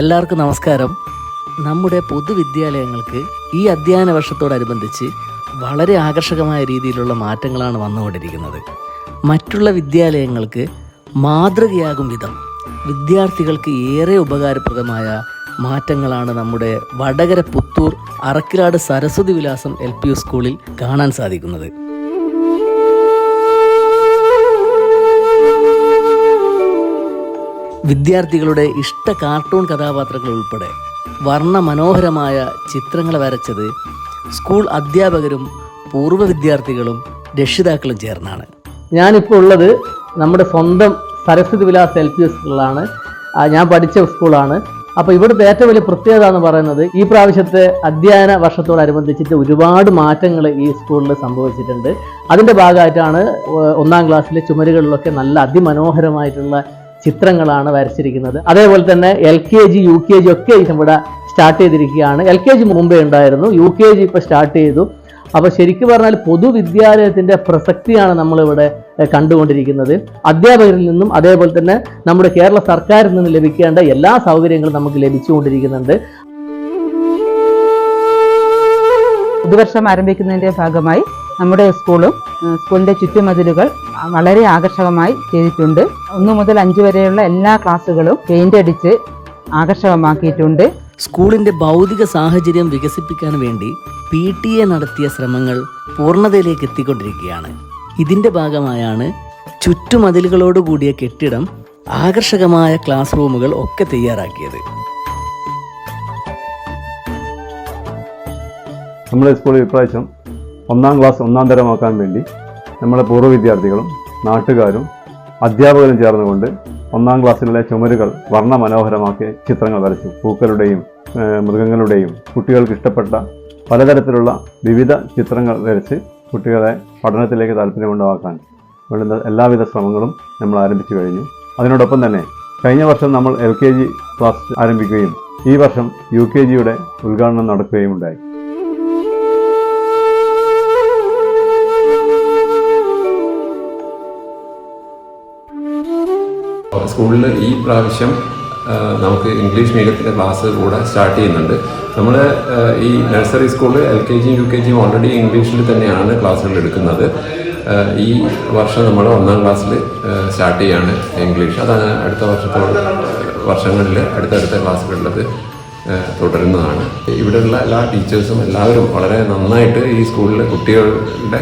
എല്ലാവർക്കും നമസ്കാരം. നമ്മുടെ പൊതുവിദ്യാലയങ്ങൾക്ക് ഈ അധ്യയന വർഷത്തോടനുബന്ധിച്ച് വളരെ ആകർഷകമായ രീതിയിലുള്ള മാറ്റങ്ങളാണ് വന്നുകൊണ്ടിരിക്കുന്നത്. മറ്റുള്ള വിദ്യാലയങ്ങൾക്ക് മാതൃകയാകും വിധം വിദ്യാർത്ഥികൾക്ക് ഏറെ ഉപകാരപ്രദമായ മാറ്റങ്ങളാണ് നമ്മുടെ വടകര പുത്തൂർ അറക്കിലാട് സരസ്വതി വിലാസം എൽ സ്കൂളിൽ കാണാൻ സാധിക്കുന്നത്. വിദ്യാർത്ഥികളുടെ ഇഷ്ട കാർട്ടൂൺ കഥാപാത്രങ്ങൾ ഉൾപ്പെടെ വർണ മനോഹരമായ ചിത്രങ്ങൾ വരച്ചത് സ്കൂൾ അധ്യാപകരും പൂർവ വിദ്യാർത്ഥികളും രക്ഷിതാക്കളും ചേർന്നാണ്. ഞാനിപ്പോൾ ഉള്ളത് നമ്മുടെ സ്വന്തം സരസ്വതി വിലാസ് എൽ പി സ്കൂളിലാണ്. ഞാൻ പഠിച്ച സ്കൂളാണ്. അപ്പോൾ ഇവിടുത്തെ ഏറ്റവും വലിയ പ്രത്യേകത എന്ന് പറയുന്നത് ഈ പ്രാവശ്യത്തെ അധ്യയന വർഷത്തോടനുബന്ധിച്ചിട്ട് ഒരുപാട് മാറ്റങ്ങൾ ഈ സ്കൂളിൽ സംഭവിച്ചിട്ടുണ്ട്. അതിന്റെ ഭാഗമായിട്ടാണ് ഒന്നാം ക്ലാസ്സിലെ ചുമരുകളിലൊക്കെ നല്ല അതിമനോഹരമായിട്ടുള്ള ചിത്രങ്ങളാണ് വരച്ചിരിക്കുന്നത്. അതേപോലെ തന്നെ L K G U K G ഒക്കെ ഇവിടെ സ്റ്റാർട്ട് ചെയ്തിരിക്കുകയാണ്. എൽ കെ ജി മുമ്പേ ഉണ്ടായിരുന്നു യു കെ ജി ഇപ്പോൾ സ്റ്റാർട്ട് ചെയ്തു. അപ്പോൾ ശരിക്കും പറഞ്ഞാൽ പൊതുവിദ്യാലയത്തിന്റെ പ്രസക്തിയാണ് നമ്മളിവിടെ കണ്ടുകൊണ്ടിരിക്കുന്നത്. അധ്യാപകരിൽ നിന്നും അതേപോലെ തന്നെ നമ്മുടെ കേരള സർക്കാരിൽ നിന്നും ലഭിക്കേണ്ട എല്ലാ സൗകര്യങ്ങളും നമുക്ക് ലഭിച്ചുകൊണ്ടിരിക്കുന്നുണ്ട്. പുതുവർഷം ആരംഭിക്കുന്നതിന്റെ ഭാഗമായി നമ്മുടെ സ്കൂളും സ്കൂളിന്റെ സ്കൂളിന്റെ ചുറ്റുമതിലുകൾ വളരെ ആകർഷകമായി ചെയ്തിട്ടുണ്ട്. ഒന്നു മുതൽ അഞ്ച് വരെയുള്ള എല്ലാ ക്ലാസ്സുകളും പെയിന്റ് അടിച്ച് ആകർഷകമാക്കിയിട്ടുണ്ട്. സ്കൂളിന്റെ ഭൗതിക സാഹചര്യം വികസിപ്പിക്കാൻ വേണ്ടി പി ടി എ നടത്തിയ ശ്രമങ്ങൾ പൂർണതയിലേക്ക് എത്തിക്കൊണ്ടിരിക്കുകയാണ്. ഇതിന്റെ ഭാഗമായാണ് ചുറ്റുമതിലുകളോടുകൂടിയ കെട്ടിടം ആകർഷകമായ ക്ലാസ് റൂമുകൾ ഒക്കെ തയ്യാറാക്കിയത്. നമ്മുടെ സ്കൂളിൽ ഇപ്രാവശ്യം ഒന്നാം ക്ലാസ് ഒന്നാം തരമാക്കാൻ വേണ്ടി നമ്മുടെ പൂർവ വിദ്യാർത്ഥികളും നാട്ടുകാരും അധ്യാപകരും ചേർന്നുകൊണ്ട് ഒന്നാം ക്ലാസ്സിലെ ചുമരുകൾ വർണ മനോഹരമാക്കി ചിത്രങ്ങൾ വരച്ചു. പൂക്കളുടെയും മൃഗങ്ങളുടെയും കുട്ടികൾക്ക് ഇഷ്ടപ്പെട്ട പലതരത്തിലുള്ള വിവിധ ചിത്രങ്ങൾ വരച്ച് കുട്ടികളെ പഠനത്തിലേക്ക് താല്പര്യമുണ്ടാക്കാൻ വേണ്ടുന്ന എല്ലാവിധ ശ്രമങ്ങളും നമ്മൾ ആരംഭിച്ചു കഴിഞ്ഞു. അതിനോടൊപ്പം തന്നെ കഴിഞ്ഞ വർഷം നമ്മൾ എൽ കെ ജി ക്ലാസ് ആരംഭിക്കുകയും ഈ വർഷം യു കെ ജിയുടെ ഉദ്ഘാടനം നടക്കുകയും ഉണ്ടായി. സ്കൂളിൽ ഈ പ്രാവശ്യം നമുക്ക് ഇംഗ്ലീഷ് മീഡിയത്തിന്റെ ക്ലാസ് കൂടെ സ്റ്റാർട്ട് ചെയ്യുന്നുണ്ട്. നമ്മൾ ഈ നഴ്സറി സ്കൂളിൽ എൽ കെ ജിയും യു കെ ജിയും ഓൾറെഡി ഇംഗ്ലീഷിൽ തന്നെയാണ് ക്ലാസ്സുകൾ എടുക്കുന്നത്. ഈ വർഷം നമ്മൾ ഒന്നാം ക്ലാസ്സിൽ സ്റ്റാർട്ട് ചെയ്യാണ് ഇംഗ്ലീഷ്. അതാണ് അടുത്ത വർഷത്തോട് വർഷങ്ങളിൽ അടുത്തടുത്ത ക്ലാസ്സുകളിലത് തുടരുന്നതാണ്. ഇവിടെയുള്ള എല്ലാ ടീച്ചേഴ്സും എല്ലാവരും വളരെ നന്നായിട്ട് ഈ സ്കൂളിലെ കുട്ടികളുടെ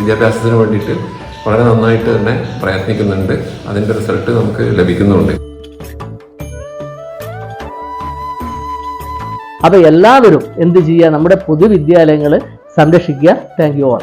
വിദ്യാഭ്യാസത്തിന് വേണ്ടിയിട്ട് വളരെ നന്നായിട്ട് തന്നെ പ്രയത്നിക്കുന്നുണ്ട്. അതിന്റെ റിസൾട്ട് നമുക്ക് ലഭിക്കുന്നുണ്ട്. അപ്പോൾ എല്ലാവരും എന്ത് ചെയ്യുക? നമ്മുടെ പൊതുവിദ്യാലയങ്ങൾ സംരക്ഷിക്കുക. Thank you all